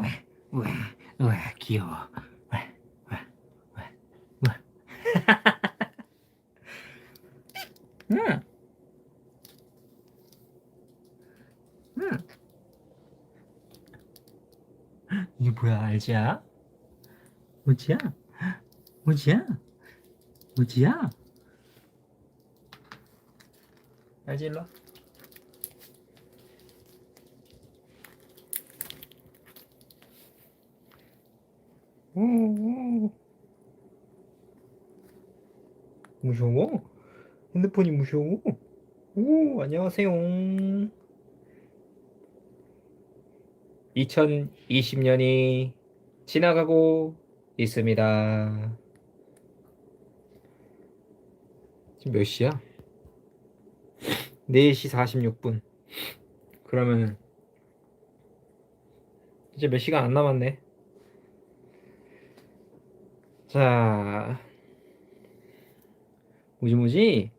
왜, 왜, 왜, 귀여워. 왜, 왜, 왜, 왜. 응. 응. 이게 뭐야, 알지야? 뭐지야? 뭐지야? 뭐지야? 알지, 일로 와. 오, 무서워? 핸드폰이 무서워? 오, 안녕하세요. 2020년이 지나가고 있습니다. 지금 몇 시야? 4시 46분. 그러면 이제 몇 시간 안 남았네. 자, 무지무지,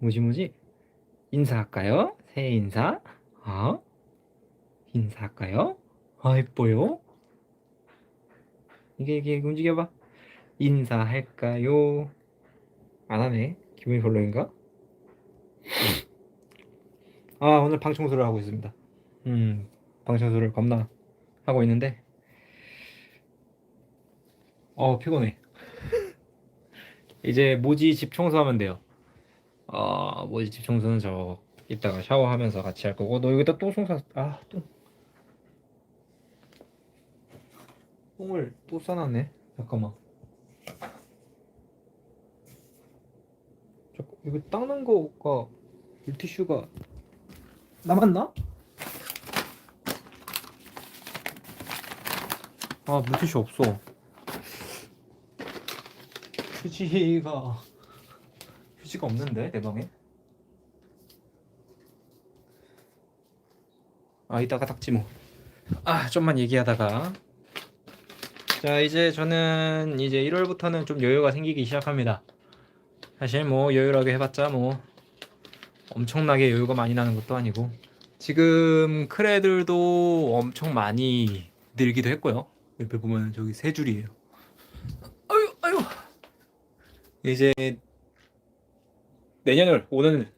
무지무지, 인사할까요? 새해 인사? 어? 인사할까요? 아, 예뻐요? 이게, 이게, 움직여봐. 인사할까요? 안 하네. 기분이 별로인가? 아, 오늘 방 청소를 하고 있습니다. 음, 방 청소를 겁나 하고 있는데, 어, 피곤해. 이제 모지 집 청소하면 돼요. 어, 모지 집 청소는 저 이따가 샤워하면서 같이 할 거고 너 여기다 또 청소 아, 또 똥을 또 싸놨네. 잠깐만. 잠깐, 이거 닦는 거가 물티슈가 남았나? 아, 물티슈 없어. 휴지가 휴지가 없는데 내 방에? 아 이따가 닦지 뭐아 좀만 얘기하다가. 자 이제 저는 이제 1월부터는 좀 여유가 생기기 시작합니다. 사실 뭐 여유라고 해봤자 뭐 엄청나게 여유가 많이 나는 것도 아니고. 지금 크레들도 엄청 많이 늘기도 했고요. 옆에 보면 저기 세 줄이에요 아유 아유 이제 내년을 오는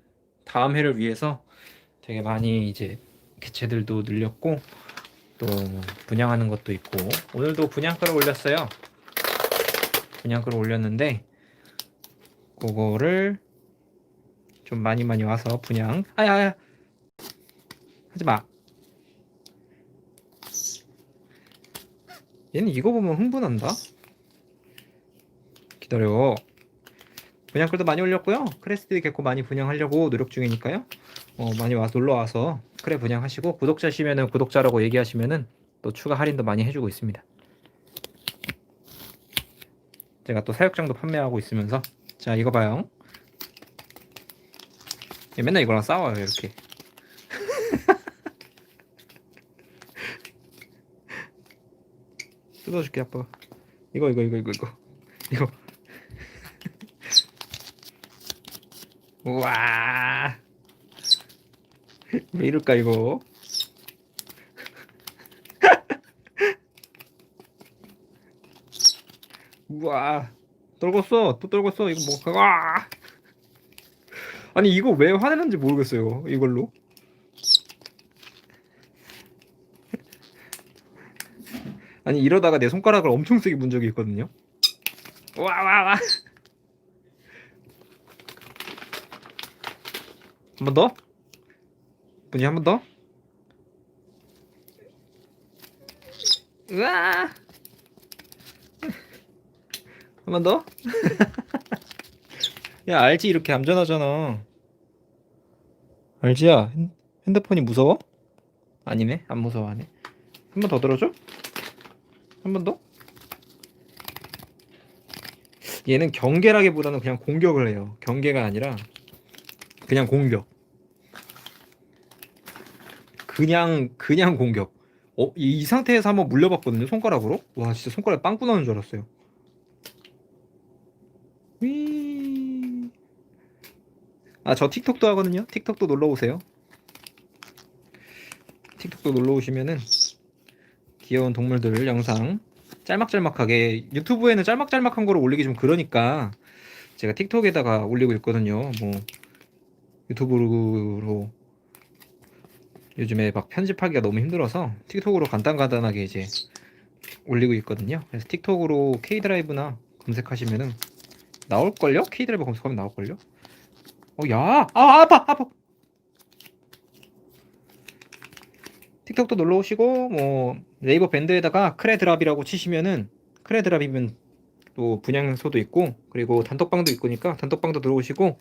다음 해를 위해서 되게 많이 이제 개체들도 늘렸고 또 분양하는 것도 있고 오늘도 분양가를 올렸어요. 분양가를 올렸는데 그거를 좀 많이 많이 와서 분양 아야야 하지 마. 얘는 이거 보면 흥분한다. 기다려. 분양글도 많이 올렸고요. 크레스트 개코 많이 분양하려고 노력 중이니까요. 어, 많이 와 놀러 와서 크레 분양하시고 구독자시면은 구독자라고 얘기하시면은 또 추가 할인도 많이 해주고 있습니다. 제가 또 사육장도 판매하고 있으면서 자 이거 봐요. 얘 맨날 이거랑 싸워요 이렇게. 뜯어줄게 아빠. 이거 이거 이거 이거 이거 이거. 우와. 왜 이럴까 이거? 우와. 떨궜어. 또 떨궜어. 이거 뭐 와 아니 이거 왜 화내는지 모르겠어요 이걸로. 아니 이러다가 내 손가락을 엄청 세게 문 적이 있거든요. 와와 와 한 번 더? 분이 한 번 더? 으아! 한 번 더? 야, 알지? 이렇게 얌전하잖아. 알지야? 핸- 핸드폰이 무서워? 아니네? 안 무서워하네. 한 번 더 들어줘? 한 번 더? 얘는 경계라기보다는 그냥 공격을 해요. 경계가 아니라 그냥 공격. 그냥 그냥 공격. 어, 이, 이 상태에서 한번 물려봤거든요. 손가락으로. 와, 진짜 손가락 빵꾸 나는 줄 알았어요. 위. 아, 저 틱톡도 하거든요. 틱톡도 놀러 오세요. 틱톡도 놀러 오시면은 귀여운 동물들 영상 짤막짤막하게 유튜브에는 짤막짤막한 거를 올리기 좀 그러니까 제가 틱톡에다가 올리고 있거든요. 뭐 유튜브로 요즘에 막 편집하기가 너무 힘들어서 틱톡으로 간단간단하게 이제 올리고 있거든요. 그래서 틱톡으로 K 드라이브나 검색하시면은 나올걸요? K 드라이브 검색하면 나올걸요? 어, 야, 아, 아파, 아파. 틱톡도 놀러 오시고 뭐 네이버 밴드에다가 크레드랍이라고 치시면은 크레드랍이면 또 분양소도 있고 그리고 단톡방도 있으니까 단톡방도 들어오시고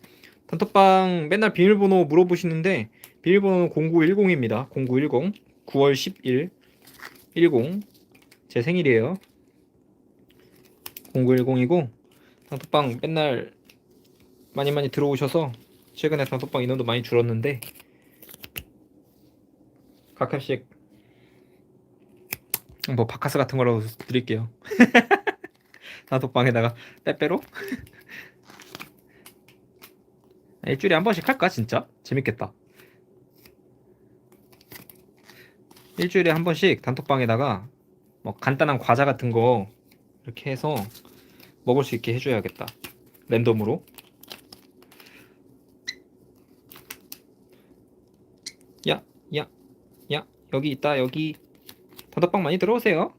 단톡방 맨날 비밀번호 물어보시는데 비밀번호 0910입니다. 0910 9월 10일 10 제 생일이에요. 0910이고 단톡방 맨날 많이 많이 들어오셔서 최근에 단톡방 인원도 많이 줄었는데 가끔씩 뭐 바카스 같은 거라도 드릴게요. 단톡방에다가 빼빼로 일주일에 한 번씩 할까 진짜 재밌겠다. 일주일에 한 번씩 단톡방에다가 뭐 간단한 과자 같은 거 이렇게 해서 먹을 수 있게 해줘야겠다. 랜덤으로. 야, 야, 야, 여기 있다, 여기. 단톡방 많이 들어오세요.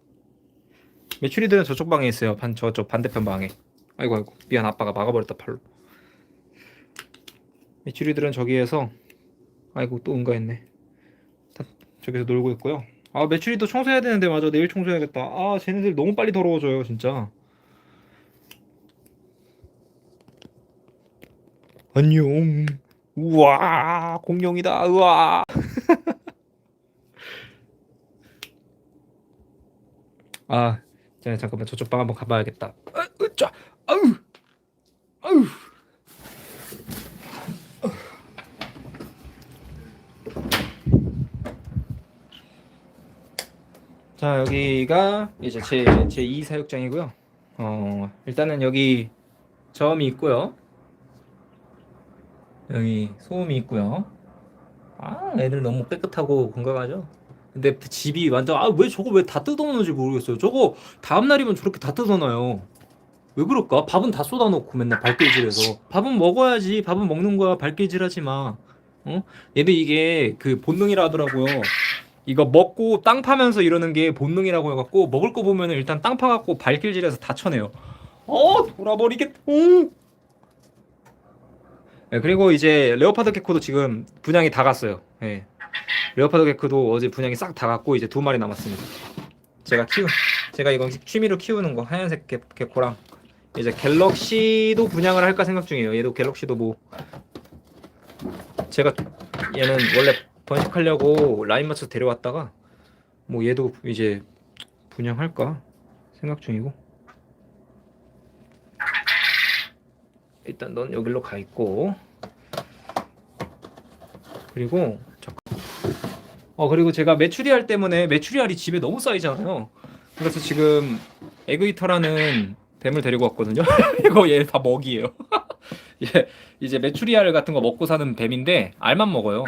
메추리들은 저쪽 방에 있어요. 반 저쪽 반대편 방에. 아이고 아이고 미안 아빠가 막아버렸다 팔로. 메추리들은 저기에서 아이고 또 응가했네. 다 저기서 놀고 있고요. 아 메추리도 청소해야 되는데 맞아 내일 청소해야겠다. 아 쟤네들 너무 빨리 더러워져요 진짜. 안녕. 우와 공룡이다. 우와. 아, 자, 잠깐만 저쪽 방 한번 가봐야겠다. 아, 으짜, 아우, 아우. 자, 여기가 이제 제 제 2 사육장이고요. 어, 일단은 여기 점이 있고요. 여기 소음이 있고요. 아, 애들 너무 깨끗하고 건강하죠? 근데 집이 완전 아 왜 저거 왜 다 뜯어놓는지 모르겠어요. 저거 다음 날이면 저렇게 다 뜯어놔요. 왜 그럴까? 밥은 다 쏟아놓고 맨날 발길질해서 밥은 먹어야지. 밥은 먹는 거야. 발길질하지 마. 어? 얘들 이게 그 본능이라 하더라고요. 이거 먹고 땅 파면서 이러는 게 본능이라고 해갖고 먹을 거 보면은 일단 땅 파갖고 발길질해서 다 쳐내요. 어 돌아버리겠. 어. 네, 그리고 이제 레오파드 개코도 지금 분양이 다 갔어요. 예. 레오파드 개크도 어제 분양이 싹 다 갔고 이제 두 마리 남았습니다. 제가 키우 제가 이건 취미로 키우는 거 하얀색 개, 개코랑 이제 갤럭시도 분양을 할까 생각 중이에요. 얘도 갤럭시도 뭐 제가 얘는 원래 번식하려고 라인 맞춰서 데려왔다가 뭐 얘도 이제 분양할까 생각 중이고 일단 넌 여기로 가 있고 그리고 어 그리고 제가 메추리알 때문에 메추리알이 집에 너무 쌓이잖아요. 그래서 지금 에그이터라는 뱀을 데리고 왔거든요. 이거 얘 다 먹이에요. 얘 이제 메추리알 같은 거 먹고 사는 뱀인데 알만 먹어요.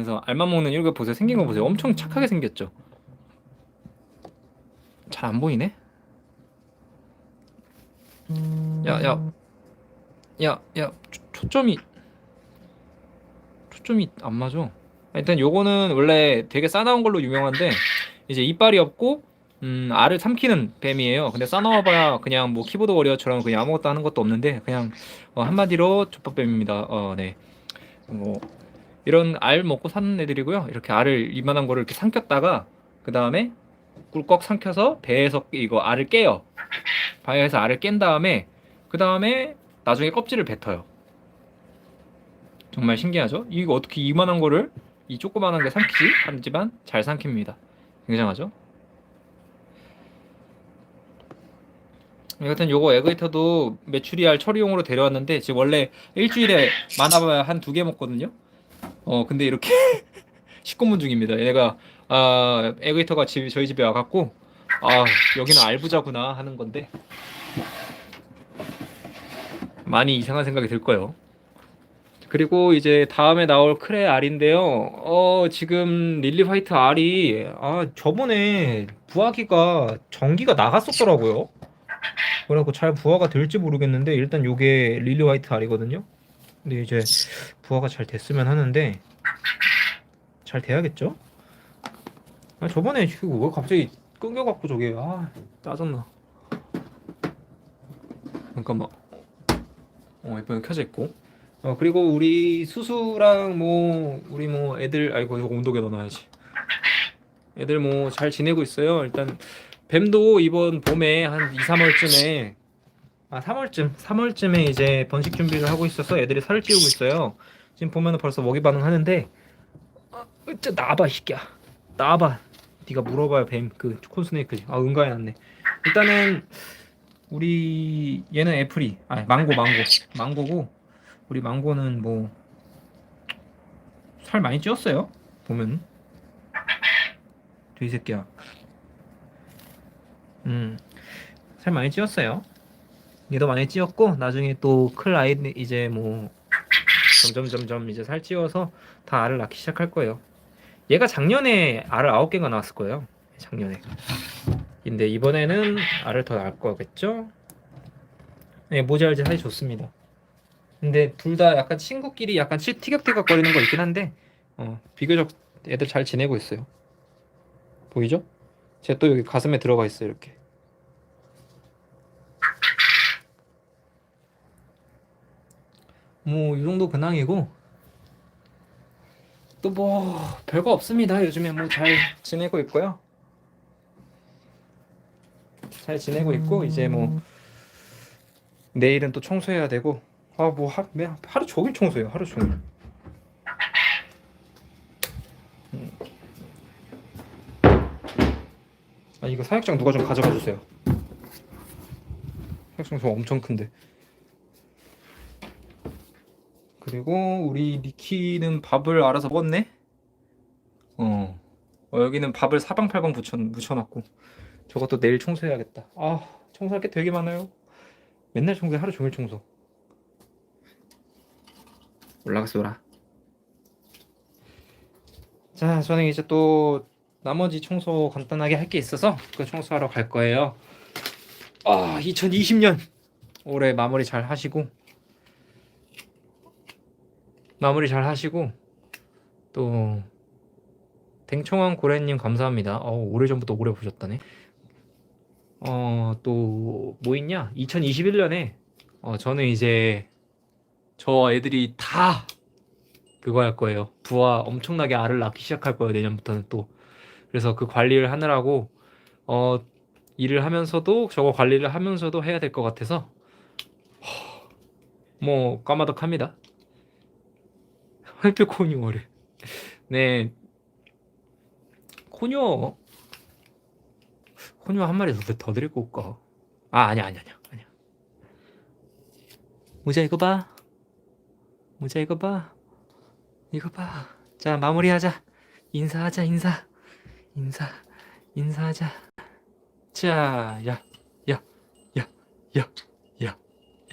그래서 알만 먹는 이거 보세요. 생긴 거 보세요. 엄청 착하게 생겼죠. 잘 안 보이네. 야, 야. 야, 야. 초, 초점이 초점이 안 맞아. 일단 요거는 원래 되게 싸나운 걸로 유명한데 이제 이빨이 없고 음, 알을 삼키는 뱀이에요. 근데 싸나워봐야 그냥 뭐 키보드 워리어처럼 그냥 아무것도 하는 것도 없는데 그냥 어, 한마디로 족밥뱀입니다. 어, 네. 뭐 이런 알 먹고 사는 애들이고요. 이렇게 알을 이만한 거를 이렇게 삼켰다가 그 다음에 꿀꺽 삼켜서 배에서 이거 알을 깨요. 바위에서 알을 깬 다음에 그 다음에 나중에 껍질을 뱉어요. 정말 신기하죠? 이거 어떻게 이만한 거를 이 조그만한 게 삼키지? 하지만 잘 삼킵니다. 굉장하죠? 여하튼 요거 에그이터도 메추리알 처리용으로 데려왔는데 지금 원래 일주일에 많아봐야 한 두 개 먹거든요. 어 근데 이렇게 식고문 중입니다. 얘가 아 에그이터가 집 저희 집에 와갖고 아 여기는 알부자구나 하는 건데 많이 이상한 생각이 들 거예요. 그리고 이제 다음에 나올 크레 알인데요. 어, 지금 릴리 화이트 알이 아, 저번에 부화기가 전기가 나갔었더라고요. 그래갖고 잘 부화가 될지 모르겠는데 일단 요게 릴리 화이트 알이거든요. 근데 이제 부화가 잘 됐으면 하는데 잘 돼야겠죠? 아, 저번에 왜 갑자기 끊겨갖고 저게 아 짜증나. 잠깐만. 어, 예쁘게 켜져 있고. 어, 그리고 우리 수수랑 뭐 우리 뭐 애들 아이고 이거 온도계 넣어놔야지. 애들 뭐 잘 지내고 있어요. 일단 뱀도 이번 봄에 한 2, 3월쯤에 아 3월쯤 3월쯤에 이제 번식 준비를 하고 있어서 애들이 살을 찌우고 있어요. 지금 보면은 벌써 먹이 반응하는데 아, 진짜 나와봐 이 새끼야. 나와봐. 네가 물어봐요 뱀그 콘스네이크지. 아 응가해 놨네. 일단은 우리 얘는 애플이 아 망고 망고 망고고 우리 망고는 뭐 살 많이 찌웠어요 보면 돼이 새끼야 음살 많이 찌웠어요 얘도 많이 찌웠고 나중에 또 클 아이 이제 뭐 점점 점점 이제 살 찌워서 다 알을 낳기 시작할 거예요 얘가 작년에 알을 아홉 개가 나왔을 거예요 작년에 근데 이번에는 알을 더 낳을 거겠죠 네 모자알지 사이 좋습니다 근데 둘 다 약간 친구끼리 약간 치- 티격태격 거리는 거 있긴 한데 어, 비교적 애들 잘 지내고 있어요. 보이죠? 제 또 여기 가슴에 들어가 있어요 이렇게. 뭐 이 정도 근황이고 또 뭐 별거 없습니다. 요즘에 뭐 잘 지내고 있고요. 잘 지내고 있고 이제 뭐 내일은 또 청소해야 되고 아 뭐 하루 종일 청소해요 하루 종일 음. 아 이거 사육장 누가 좀 가져가 주세요 사육장 좀 엄청 큰데 그리고 우리 니키는 밥을 알아서 먹었네? 어, 어 여기는 밥을 사방팔방 붙여, 묻혀놨고. 저것도 내일 청소해야겠다. 아 청소할 게 되게 많아요. 맨날 청소해. 하루 종일 청소. 올라갔어라. 자, 저는 이제 또 나머지 청소 간단하게 할 게 있어서 그 청소하러 갈 거예요. 아, 2020년 올해 마무리 잘 하시고 마무리 잘 하시고 또 댕청한 고래님 감사합니다. 어, 오래 전부터 오래 보셨다네. 어, 또 뭐 있냐? 2021년에 어, 저는 이제 저 애들이 다 그거 할 거예요. 부화 엄청나게 알을 낳기 시작할 거예요. 내년부터는 또. 그래서 그 관리를 하느라고 어 일을 하면서도 저거 관리를 하면서도 해야 될 것 같아서 허, 뭐 까마득합니다. 활표 코뉴어를 네 코뉴어 코뉴어 한 마리 더, 더 데리고 올까? 아 아니야 아니야 아니야 아니야. 모자 이거 봐. 모자 이거 봐. 이거 봐. 자, 마무리하자. 인사하자, 인사. 인사. 인사하자. 자, 야, 야, 야, 야, 야,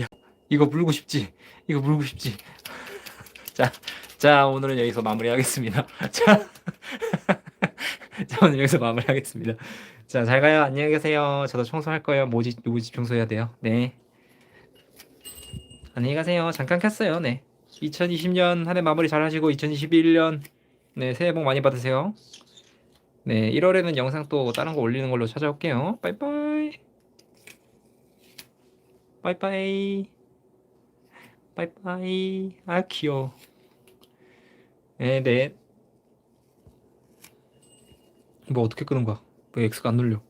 야. 이거 물고 싶지? 이거 물고 싶지? 자, 자, 오늘은 여기서 마무리하겠습니다. 자, 자, 오늘 여기서 마무리하겠습니다. 자, 잘 가요. 안녕히 계세요. 저도 청소할 거예요. 모집, 모집 청소해야 돼요. 네. 안녕히 가세요. 잠깐 켰어요. 네. 2020년 한 해 마무리 잘 하시고 2021년 네 새해 복 많이 받으세요. 네 1월에는 영상 또 다른 거 올리는 걸로 찾아올게요. 빠이빠이. 빠이빠이. 빠이빠이. 아 귀여워. 네 네. 뭐 어떻게 끄는 거야? 왜 X가 안 눌려?